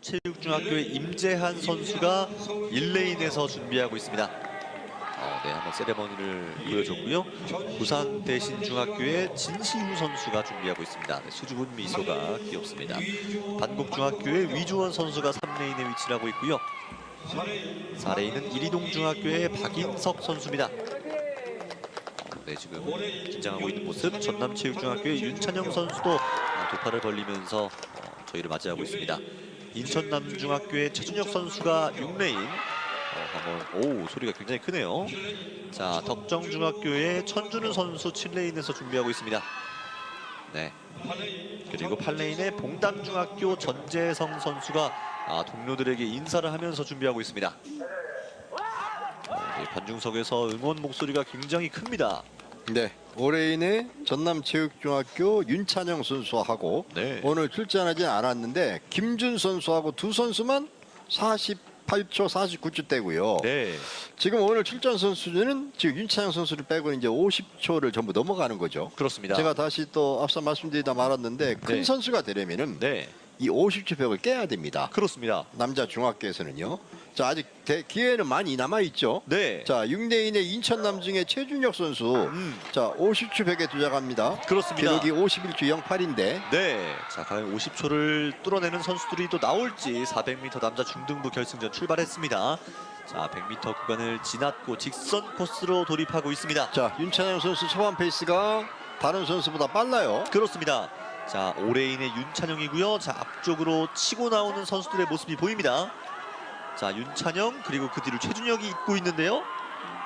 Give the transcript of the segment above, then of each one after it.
전남체육중학교의 임재한 선수가 1레인에서 준비하고 있습니다. 어, 네, 한번 세레머니를 보여줬고요. 부산 대신 중학교의 진시우 선수가 준비하고 있습니다. 네, 수줍은 미소가 귀엽습니다. 반곡 중학교의 위주원 선수가 3레인에 위치를 하고 있고요. 4레인은 이리동 중학교의 박인석 선수입니다. 어, 네, 지금 긴장하고 있는 모습. 전남체육중학교의 윤찬영 선수도 아, 도파를 벌리면서 어, 저희를 맞이하고 있습니다. 인천남중학교의 최준혁 선수가 6레인. 어, 한번 오 소리가 굉장히 크네요. 자 덕정중학교의 천준우 선수 7레인에서 준비하고 있습니다. 네. 그리고 8레인의 봉담중학교 전재성 선수가 아, 동료들에게 인사를 하면서 준비하고 있습니다. 어, 네, 관중석에서 응원 목소리가 굉장히 큽니다. 네, 올해인의 전남체육중학교 윤찬영 선수하고 네. 오늘 출전하지 않았는데 김준 선수하고 두 선수만 48초, 49초 떼고요. 네. 지금 오늘 출전 선수는 지금 윤찬영 선수를 빼고 이제 50초를 전부 넘어가는 거죠. 그렇습니다. 제가 다시 또 앞서 말씀드리다 말았는데 큰 네. 선수가 되려면은 네. 이 50초 벽을 깨야 됩니다. 그렇습니다. 남자 중학교에서는요. 자 아직 대- 기회는 많이 남아 있죠. 네. 자 6레인의 인천 남중의 최준혁 선수 음. 자 50초 벽에 도착합니다. 그렇습니다. 기록이 51초 08인데 네. 자, 과연 50초를 뚫어내는 선수들이 또 나올지 400m 남자 중등부 결승전 출발했습니다. 자, 100m 구간을 지났고 직선 코스로 돌입하고 있습니다. 자 윤찬영 선수 초반 페이스가 다른 선수보다 빨라요. 그렇습니다. 자, 오레인의 윤찬영이고요. 자, 앞쪽으로 치고 나오는 선수들의 모습이 보입니다. 자, 윤찬영 그리고 그 뒤를 최준혁이 잇고 있는데요.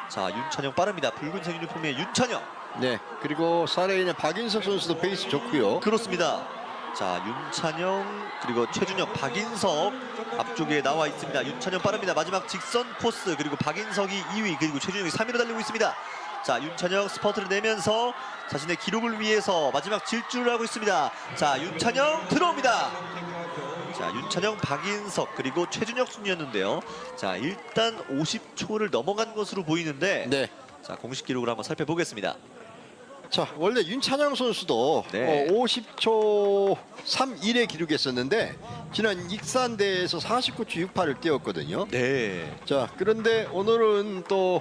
자, 윤찬영 빠릅니다. 붉은색 유니폼의 윤찬영. 네 그리고 4레인의 박인석 선수도 페이스 좋고요. 그렇습니다. 자 윤찬영 그리고 최준혁 박인석 앞쪽에 나와 있습니다. 윤찬영 빠릅니다. 마지막 직선 코스 그리고 박인석이 2위 그리고 최준혁이 3위로 달리고 있습니다. 자 윤찬영 스퍼트를 내면서 자신의 기록을 위해서 마지막 질주를 하고 있습니다. 자 윤찬영 들어옵니다. 자 윤찬영 박인석 그리고 최준혁 순이었는데요. 자 일단 50초를 넘어간 것으로 보이는데 네. 자 공식 기록을 한번 살펴보겠습니다. 자 원래 윤찬영 선수도 네. 어, 50초 31에 기록했었는데 지난 익산대에서 49초 68을 뛰었거든요. 네. 자 그런데 오늘은 또